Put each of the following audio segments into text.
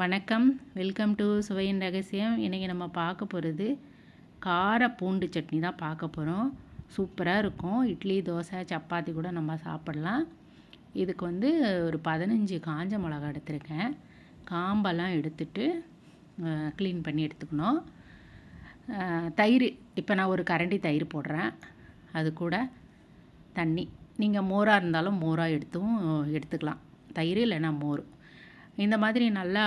வணக்கம். Welcome to சுவையின் ரகசியம். இன்றைக்கி நம்ம பார்க்க போகிறது கார பூண்டு சட்னி தான் பார்க்க போகிறோம் சூப்பராக இருக்கும். இட்லி தோசை சப்பாத்தி கூட நம்ம சாப்பிட்லாம். இதுக்கு வந்து ஒரு பதினஞ்சு காஞ்ச மிளகா எடுத்திருக்கேன். காம்பெல்லாம் எடுத்துட்டு க்ளீன் பண்ணி எடுத்துக்கணும். தயிர் இப்போ நான் ஒரு கரண்டி தயிர் போடுறேன். அது கூட தண்ணி. நீங்கள் மோராக இருந்தாலும் மோராக எடுத்தும் எடுத்துக்கலாம். தயிர் இல்லைன்னா மோர். இந்த மாதிரி நல்லா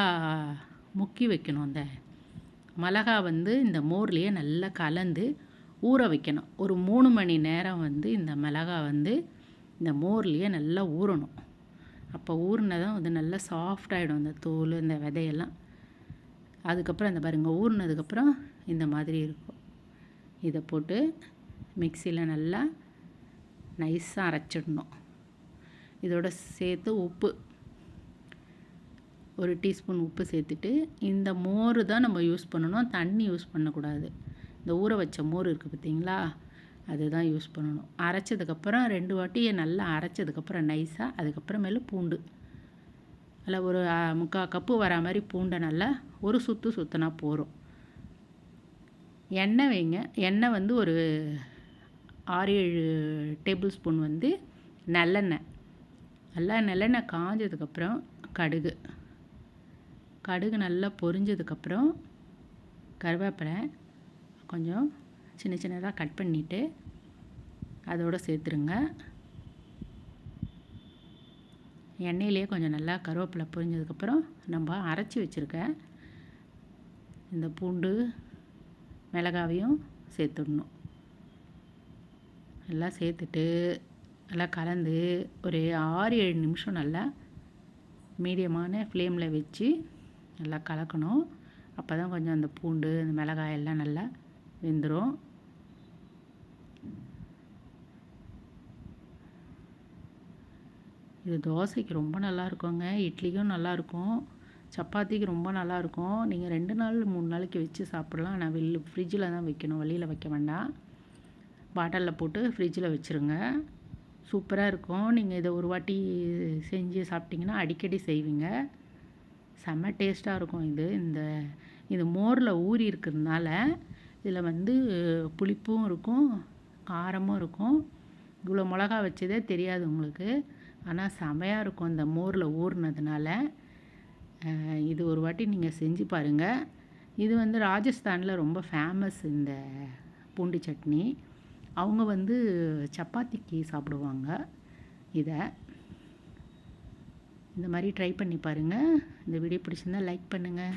முக்கி வைக்கணும் அந்த மிளகா வந்து இந்த மோர்லேயே நல்லா கலந்து ஊற வைக்கணும். ஒரு மூணு மணி நேரம் வந்து இந்த மிளகா வந்து இந்த மோர்லேயே நல்லா ஊறணும். அப்போ ஊறினதான் வந்து நல்லா சாஃப்டாகிடும் இந்த தோல் இந்த விதையெல்லாம். அதுக்கப்புறம் இந்த பாருங்கள் ஊறினதுக்கப்புறம் இந்த மாதிரி இருக்கும். இதை போட்டு மிக்சியில் நல்லா நைஸாக அரைச்சிடணும். இதோட சேர்த்து உப்பு ஒரு டீஸ்பூன் உப்பு சேர்த்துட்டு இந்த மோர் தான் நம்ம யூஸ் பண்ணணும். தண்ணி யூஸ் பண்ணக்கூடாது. இந்த ஊற வச்ச மோர் இருக்குது பார்த்தீங்களா? அதுதான் யூஸ் பண்ணணும். அரைச்சதுக்கப்புறம் ரெண்டு வாட்டி நல்லா அரைச்சதுக்கப்புறம் நைஸாக அதுக்கப்புறமேல பூண்டு. அதில் ஒரு முக்கால் கப்பு வர மாதிரி பூண்டை நல்லா ஒரு சுற்று சுற்றினா போகிறோம் எண்ணெய் வைங்க. எண்ணெய் வந்து ஒரு ஆறு ஏழு டேபிள் ஸ்பூன் வந்து நல்லெண்ணெய். நல்லா நல்லெண்ணெய் காஞ்சதுக்கப்புறம் கடுகு. கடுகு நல்லா பொரிஞ்சதுக்கப்புறம் கருவேப்பிலை கொஞ்சம் சின்ன சின்னதாக கட் பண்ணிவிட்டு அதோடு சேர்த்துருங்க. எண்ணெயிலே கொஞ்சம் நல்லா கருவேப்பிலை பொரிஞ்சதுக்கப்புறம் நம்ம அரைச்சி வச்சுருக்க இந்த பூண்டு மிளகாவையும் சேர்த்துடணும். நல்லா சேர்த்துட்டு நல்லா கலந்து ஒரு ஆறு ஏழு நிமிஷம் நல்லா மீடியமான ஃப்ளேமில் வச்சு நல்லா கலக்கணும். அப்போ தான் கொஞ்சம் அந்த பூண்டு அந்த மிளகாய் எல்லாம் நல்லா வெந்துடும் இது தோசைக்கு ரொம்ப நல்லா இருக்குங்க இட்லிக்கும் நல்லாயிருக்கும் சப்பாத்திக்கு ரொம்ப நல்லாயிருக்கும் நீங்கள் ரெண்டு நாள் மூணு நாளைக்கு வச்சு சாப்பிட்லாம். ஆனால் வெளில ஃப்ரிட்ஜில் தான் வைக்கணும். வெளியில் வைக்க வேண்டாம். பாட்டிலில் போட்டு ஃப்ரிட்ஜில் வச்சுருங்க. சூப்பராக இருக்கும். நீங்கள் இதை ஒரு வாட்டி செஞ்சு சாப்பிட்டிங்கன்னா அடிக்கடி செய்வீங்க. செம்ம டேஸ்ட்டாக இருக்கும் இது. இந்த இது மோரில் ஊறி இருக்கிறதுனால இதில் வந்து புளிப்பும் இருக்கும் காரமும் இருக்கும். இவ்வளோ மிளகா வச்சதே தெரியாது உங்களுக்கு. ஆனால் செமையாக இருக்கும் இந்த மோரில் ஊறினதுனால. இது ஒரு வாட்டி நீங்கள் செஞ்சு பாருங்கள் இது வந்து ராஜஸ்தானில் ரொம்ப ஃபேமஸ் இந்த பூண்டு சட்னி. அவங்க வந்து சப்பாத்திக்கு சாப்பிடுவாங்க இதை. இந்த மாதிரி ட்ரை பண்ணி பாருங்கள் இந்த வீடியோ பிடிச்சிருந்தா லைக் பண்ணுங்கள்